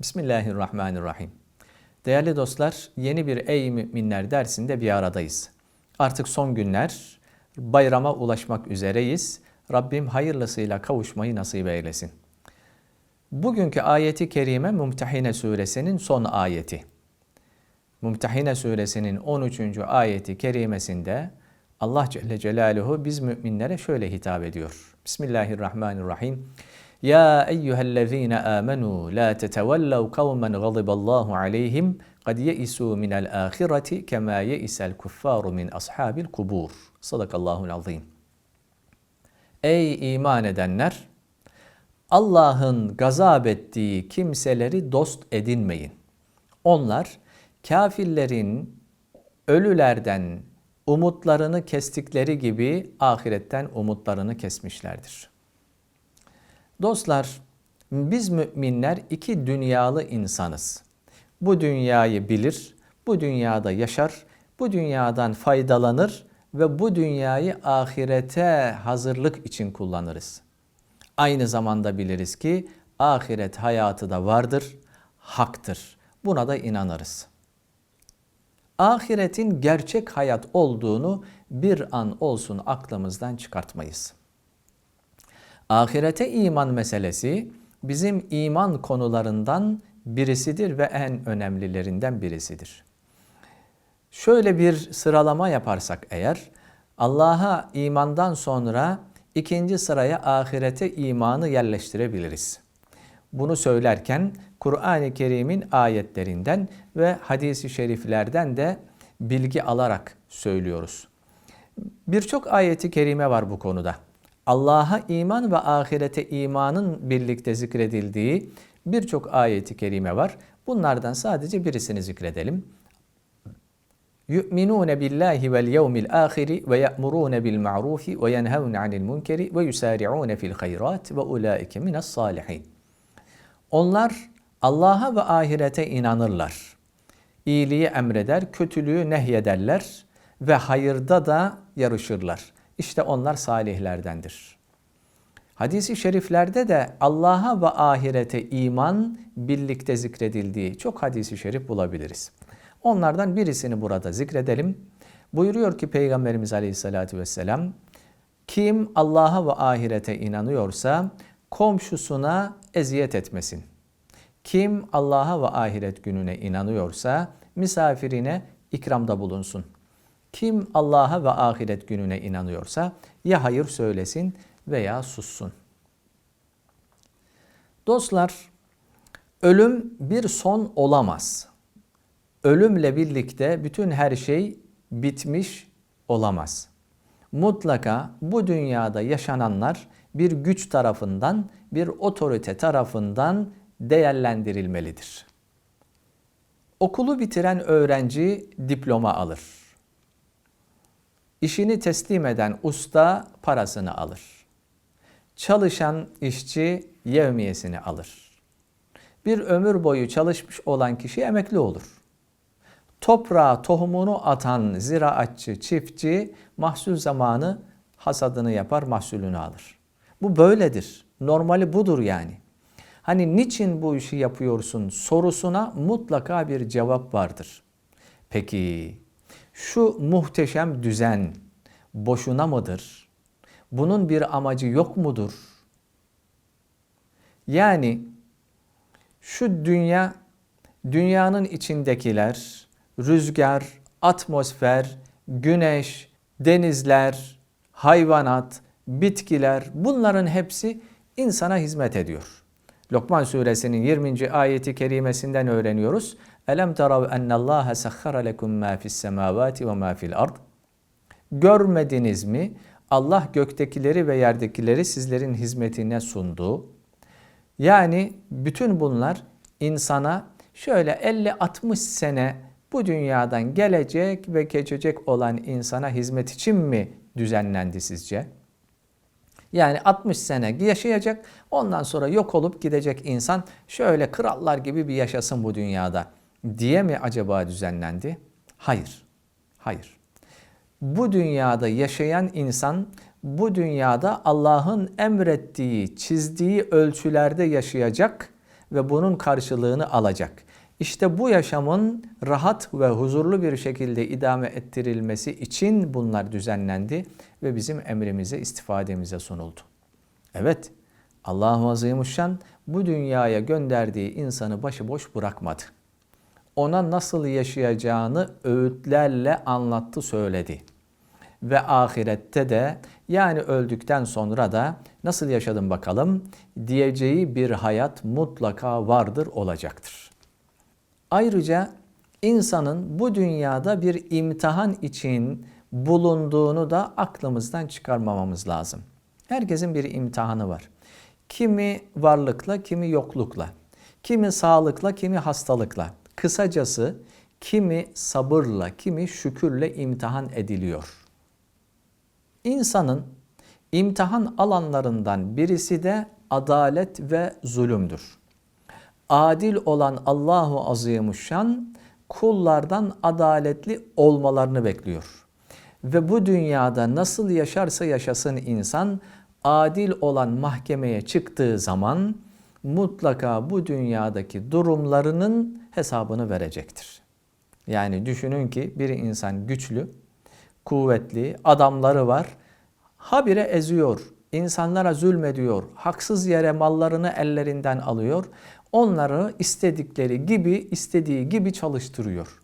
Bismillahirrahmanirrahim. Değerli dostlar, yeni bir Ey Müminler dersinde bir aradayız. Artık son günler, bayrama ulaşmak üzereyiz. Rabbim hayırlısıyla kavuşmayı nasip eylesin. Bugünkü ayeti kerime Mumtehine suresinin son ayeti. Mumtehine suresinin 13. ayeti kerimesinde Allah Celle Celaluhu biz müminlere şöyle hitap ediyor. Bismillahirrahmanirrahim. Ya eyyühellezine amenu la tetevellev kavmen gadiballahu aleyhim kad yeisu minel ahireti kema yeisel kuffaru min ashabil kubur. Sadakallahul azim. Ey iman edenler! Allah'ın gazap ettiği kimseleri dost edinmeyin. Onlar kafirlerin ölülerden umutlarını kestikleri gibi ahiretten umutlarını kesmişlerdir. Dostlar, biz müminler iki dünyalı insanız. Bu dünyayı bilir, bu dünyada yaşar, bu dünyadan faydalanır ve bu dünyayı ahirete hazırlık için kullanırız. Aynı zamanda biliriz ki ahiret hayatı da vardır, haktır. Buna da inanırız. Ahiretin gerçek hayat olduğunu bir an olsun aklımızdan çıkartmayız. Ahirete iman meselesi bizim iman konularından birisidir ve en önemlilerinden birisidir. Şöyle bir sıralama yaparsak eğer Allah'a imandan sonra ikinci sıraya ahirete imanı yerleştirebiliriz. Bunu söylerken Kur'an-ı Kerim'in ayetlerinden ve hadisi şeriflerden de bilgi alarak söylüyoruz. Birçok ayeti kerime var bu konuda. Allah'a iman ve ahirete imanın birlikte zikredildiği birçok ayeti kerime var. Bunlardan sadece birisini zikredelim. Yu'minun billahi vel yevmil ahiri ve ya'murun bil ma'rufi ve yenhevun anil munkeri ve yusari'un fil hayrat ve ulaike minas salihin. Onlar Allah'a ve ahirete inanırlar. İyiliği emreder, kötülüğü nehyederler ve hayırda da yarışırlar. İşte onlar salihlerdendir. Hadis-i şeriflerde de Allah'a ve ahirete iman birlikte zikredildiği çok hadis-i şerif bulabiliriz. Onlardan birisini burada zikredelim. Buyuruyor ki Peygamberimiz Aleyhisselatü Vesselam, kim Allah'a ve ahirete inanıyorsa komşusuna eziyet etmesin. Kim Allah'a ve ahiret gününe inanıyorsa misafirine ikramda bulunsun. Kim Allah'a ve ahiret gününe inanıyorsa ya hayır söylesin veya sussun. Dostlar, ölüm bir son olamaz. Ölümle birlikte bütün her şey bitmiş olamaz. Mutlaka bu dünyada yaşananlar bir güç tarafından, bir otorite tarafından değerlendirilmelidir. Okulu bitiren öğrenci diploma alır. İşini teslim eden usta parasını alır. Çalışan işçi yevmiyesini alır. Bir ömür boyu çalışmış olan kişi emekli olur. Toprağa tohumunu atan ziraatçı, çiftçi mahsul zamanı hasadını yapar, mahsulünü alır. Bu böyledir. Normali budur yani. Hani niçin bu işi yapıyorsun sorusuna mutlaka bir cevap vardır. Peki şu muhteşem düzen boşuna mıdır? Bunun bir amacı yok mudur? Yani şu dünya, dünyanın içindekiler, rüzgar, atmosfer, güneş, denizler, hayvanat, bitkiler bunların hepsi insana hizmet ediyor. Lokman suresinin 20. ayeti kerimesinden öğreniyoruz. Elem terav ennallaha sahhara lekum ma fis semavati ve ma fil ard. Görmediniz mi? Allah göktekileri ve yerdekileri sizlerin hizmetine sundu. Yani bütün bunlar insana şöyle 50-60 sene bu dünyadan gelecek ve geçecek olan insana hizmet için mi düzenlendi sizce? Yani 60 sene yaşayacak ondan sonra yok olup gidecek insan şöyle krallar gibi bir yaşasın bu dünyada diye mi acaba düzenlendi? Hayır. Hayır. Bu dünyada yaşayan insan bu dünyada Allah'ın emrettiği, çizdiği ölçülerde yaşayacak ve bunun karşılığını alacak. İşte bu yaşamın rahat ve huzurlu bir şekilde idame ettirilmesi için bunlar düzenlendi ve bizim emrimize, istifademize sunuldu. Evet, Allah-u Azimuşşan bu dünyaya gönderdiği insanı başıboş bırakmadı. Ona nasıl yaşayacağını öğütlerle anlattı, söyledi. Ve ahirette de yani öldükten sonra da nasıl yaşadım bakalım diyeceği bir hayat mutlaka vardır olacaktır. Ayrıca insanın bu dünyada bir imtihan için bulunduğunu da aklımızdan çıkarmamamız lazım. Herkesin bir imtihanı var. Kimi varlıkla, kimi yoklukla, kimi sağlıkla, kimi hastalıkla. Kısacası kimi sabırla, kimi şükürle imtihan ediliyor. İnsanın imtihan alanlarından birisi de adalet ve zulümdür. Adil olan Allahu Azimuşşan kullardan adaletli olmalarını bekliyor. Ve bu dünyada nasıl yaşarsa yaşasın insan adil olan mahkemeye çıktığı zaman mutlaka bu dünyadaki durumlarının hesabını verecektir. Yani düşünün ki bir insan güçlü, kuvvetli, adamları var. Habire eziyor, insanlara zulmediyor, haksız yere mallarını ellerinden alıyor. Onları istedikleri gibi, istediği gibi çalıştırıyor.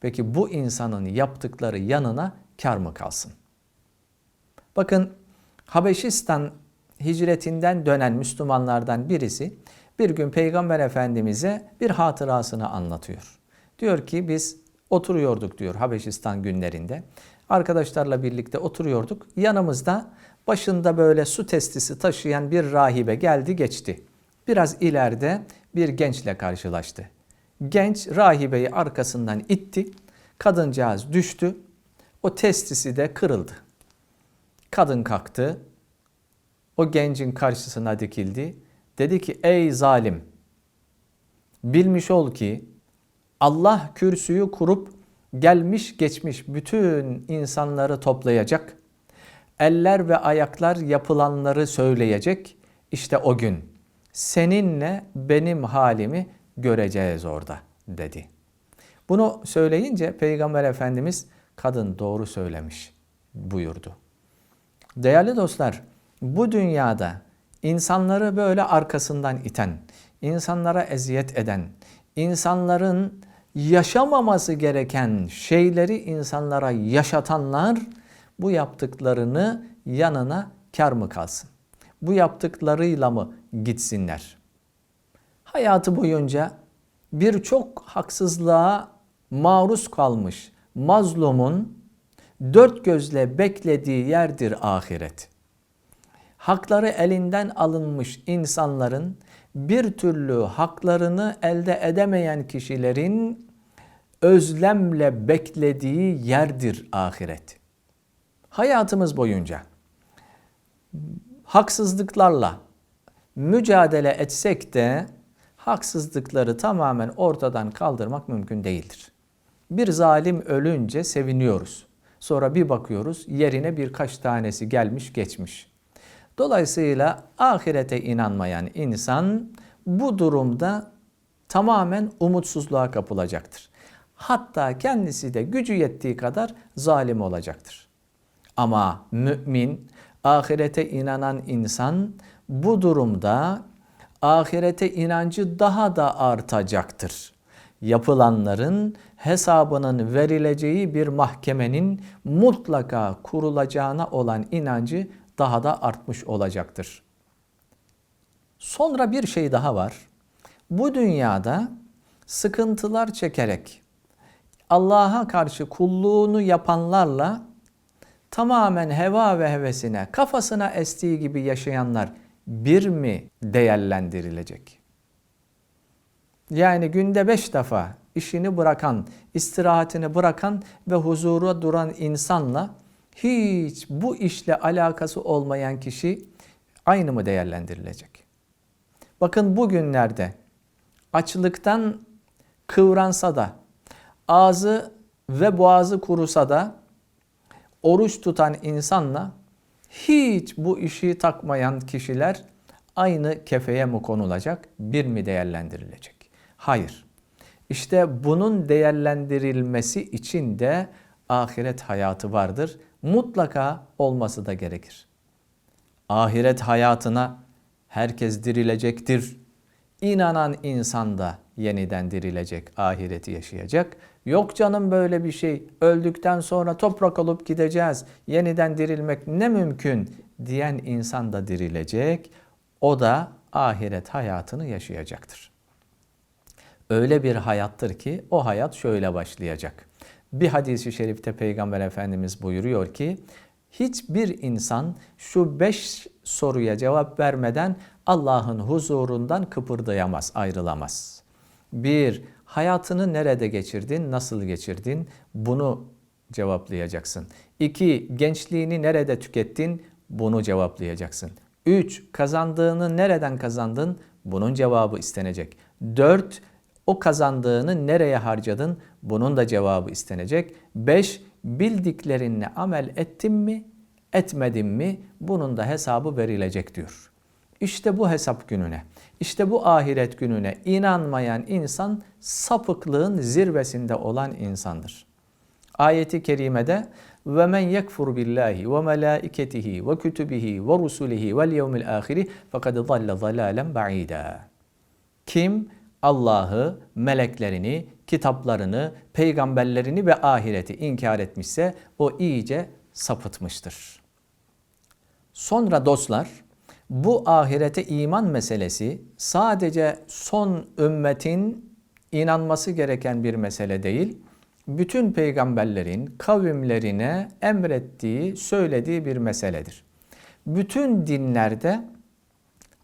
Peki bu insanın yaptıkları yanına kar mı kalsın? Bakın Habeşistan hicretinden dönen Müslümanlardan birisi bir gün Peygamber Efendimiz'e bir hatırasını anlatıyor. Diyor ki biz oturuyorduk diyor Habeşistan günlerinde. Arkadaşlarla birlikte oturuyorduk. Yanımızda başında böyle su testisi taşıyan bir rahibe geldi geçti. Biraz ileride bir gençle karşılaştı. Genç rahibeyi arkasından itti. Kadıncağız düştü. O testisi de kırıldı. Kadın kalktı. O gencin karşısına dikildi. Dedi ki ey zalim bilmiş ol ki Allah kürsüyü kurup gelmiş geçmiş bütün insanları toplayacak. Eller ve ayaklar yapılanları söyleyecek. İşte o gün seninle benim halimi göreceğiz orada dedi. Bunu söyleyince Peygamber Efendimiz kadın doğru söylemiş buyurdu. Değerli dostlar, bu dünyada insanları böyle arkasından iten, insanlara eziyet eden, insanların yaşamaması gereken şeyleri insanlara yaşatanlar bu yaptıklarını yanına kar mı kalsın? Bu yaptıklarıyla mı gitsinler? Hayatı boyunca birçok haksızlığa maruz kalmış mazlumun dört gözle beklediği yerdir ahiret. Hakları elinden alınmış insanların bir türlü haklarını elde edemeyen kişilerin özlemle beklediği yerdir ahiret. Hayatımız boyunca haksızlıklarla mücadele etsek de haksızlıkları tamamen ortadan kaldırmak mümkün değildir. Bir zalim ölünce seviniyoruz. Sonra bir bakıyoruz yerine birkaç tanesi gelmiş geçmiş. Dolayısıyla ahirete inanmayan insan bu durumda tamamen umutsuzluğa kapılacaktır. Hatta kendisi de gücü yettiği kadar zalim olacaktır. Ama mümin, ahirete inanan insan bu durumda ahirete inancı daha da artacaktır. Yapılanların hesabının verileceği bir mahkemenin mutlaka kurulacağına olan inancı daha da artmış olacaktır. Sonra bir şey daha var. Bu dünyada sıkıntılar çekerek Allah'a karşı kulluğunu yapanlarla tamamen heva ve hevesine, kafasına estiği gibi yaşayanlar bir mi değerlendirilecek? Yani günde beş defa işini bırakan, istirahatini bırakan ve huzura duran insanla hiç bu işle alakası olmayan kişi aynı mı değerlendirilecek? Bakın bugünlerde açlıktan kıvransa da, ağzı ve boğazı kurusa da oruç tutan insanla hiç bu işi takmayan kişiler aynı kefeye mi konulacak, bir mi değerlendirilecek? Hayır. İşte bunun değerlendirilmesi için de ahiret hayatı vardır. Mutlaka olması da gerekir. Ahiret hayatına herkes dirilecektir. İnanan insan da yeniden dirilecek, ahireti yaşayacak. Yok canım böyle bir şey. Öldükten sonra toprak olup gideceğiz. Yeniden dirilmek ne mümkün diyen insan da dirilecek. O da ahiret hayatını yaşayacaktır. Öyle bir hayattır ki o hayat şöyle başlayacak. Bir hadisi şerifte Peygamber Efendimiz buyuruyor ki hiçbir insan şu beş soruya cevap vermeden Allah'ın huzurundan kıpırdayamaz, ayrılamaz. Bir, hayatını nerede geçirdin, nasıl geçirdin? Bunu cevaplayacaksın. İki, gençliğini nerede tükettin? Bunu cevaplayacaksın. Üç, kazandığını nereden kazandın? Bunun cevabı istenecek. Dört, o kazandığını nereye harcadın? Bunun da cevabı istenecek. Beş, bildiklerinle amel ettin mi, etmedin mi? Bunun da hesabı verilecek diyor. İşte bu hesap gününe, işte bu ahiret gününe inanmayan insan sapıklığın zirvesinde olan insandır. Ayeti kerimede ve men yekfur billahi ve melaiketihi ve kütübihi ve rusulihi vel yevmil ahiri fekad dalle zalalen ba'ida. Kim Allah'ı, meleklerini, kitaplarını, peygamberlerini ve ahireti inkar etmişse o iyice sapıtmıştır. Sonra dostlar bu ahirete iman meselesi sadece son ümmetin inanması gereken bir mesele değil. Bütün peygamberlerin kavimlerine emrettiği, söylediği bir meseledir. Bütün dinlerde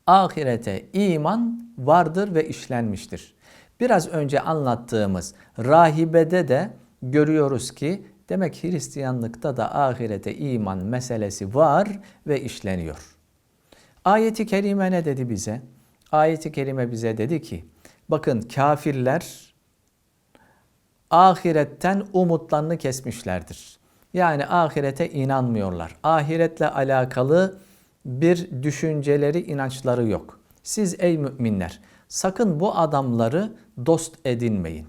ahirete iman vardır ve işlenmiştir. Biraz önce anlattığımız rahibede de görüyoruz ki demek Hristiyanlıkta da ahirete iman meselesi var ve işleniyor. Ayeti kerime ne dedi bize? Ayeti kerime bize dedi ki bakın kafirler ahiretten umutlarını kesmişlerdir. Yani ahirete inanmıyorlar. Ahiretle alakalı bir düşünceleri, inançları yok. Siz ey müminler sakın bu adamları dost edinmeyin.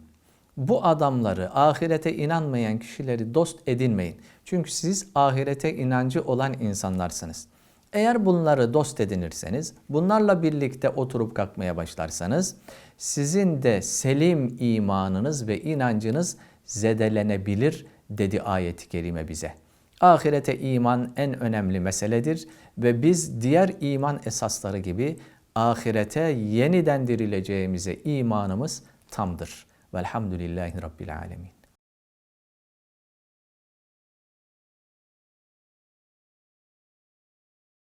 Bu adamları, ahirete inanmayan kişileri dost edinmeyin. Çünkü siz ahirete inancı olan insanlarsınız. Eğer bunları dost edinirseniz, bunlarla birlikte oturup kalkmaya başlarsanız, sizin de selim imanınız ve inancınız zedelenebilir dedi ayet-i kerime bize. Ahirete iman en önemli meseledir ve biz diğer iman esasları gibi ahirete yeniden dirileceğimize imanımız tamdır. Velhamdülillahi Rabbil Alemin.